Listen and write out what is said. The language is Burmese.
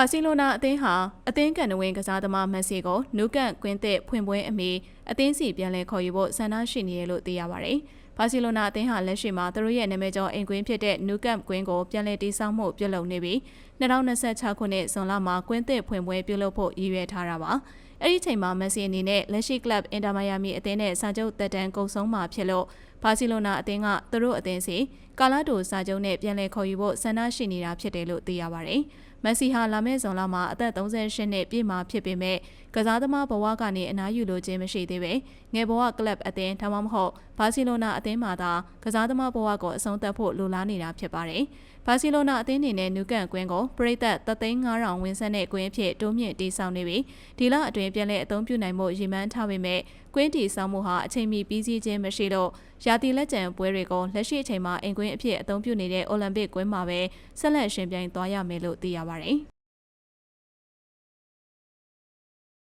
ဘာစီလိုနာအသင်းဟာအသင်းကန်နဝင်ကစားသမားမက်ဆီကိုနူးကန်ကွင်းသစ်ဖွင့်ပွဲအမီအသင်းစီပြန်လည်ခေါ်ယူဖို့ဆန္ဒရှိနေတယ်လို့သိရပါတယ်။ ဘာစီလိုနာအသင်းဟာလက်ရှိမှာသူတို့ရဲ့နာမည်ကျော်အိမ်ကွင်းဖြစ်တဲ့နူးကန်ကွင်းကိုပြန်လည်တည်ဆောက်မှုပြုလုပ်နေပြီး2026ခုနှစ်ဇွန်လမှာကွင်းသစ်ဖွင့်ပွဲပြုလုပ်ဖို့ရည်ရွယ်ထားတာပါ။အဲ့ဒီချိန်မှာမက်ဆီအနေနဲ့လက်ရှိကလပ်အင်တာမိုင်ယာမီအသင်းနဲ့စာချုပ်တက်တန်းကုန်ဆုံးမှာဖြစ်လို့ဘာစီလိုနာအသင်းကသူတို့အသင်းစီကာလာဒိုစာချုပ်နဲ့ပြန်လည်ခေါ်ယူဖို့ဆန္ဒရှိနေတာဖြစ်တယ်လို့သိရပါတယ်။မက်ဆီဟာလာမယ့်ဇွန်လမှာအသက်38နှစ်ပြည့်မှာဖြစ်ပေမဲ့ကစားသမားဘဝကနေအနားယူလိုခြင်းမရှိသေးပဲငယ်ဘဝကလပ်အသင်းဒါမှမဟုတ်ဘာစီလိုနာအသင်းမှာသာကစားသမားဘဝကိုအဆုံးသတ်ဖို့လိုလားနေတာဖြစ်ပါတယ်။ဘာစီလိုနာအသင်းအနေနဲ့နူကန်ကွင်းကိုပရိသတ်3,500ဝန်းဆက်တဲ့ကွင်းအဖြစ်တိုးမြင့်တည်ဆောက်နေပြီးဒီလအတွင်းပြန်လည်အသုံးပြုနိုင်မှုရည်မှန်းထားပေမဲ့ကွင်းတည်ဆောက်မှုဟာအချိန်မီပြီးစီးခြင်းမရှိတော့ရာသီလက်ကျန်ပွဲတွေကိုလက်ရှိအချိန်မှာအင်ကွင်းအဖြစ်အသုံးပြုနေတဲ့အိုလံပစ်ကွင်းမှာပဲဆက်လက်ရှင်ပြိုင်သွားရမယ်လို့သိရပါတယ်။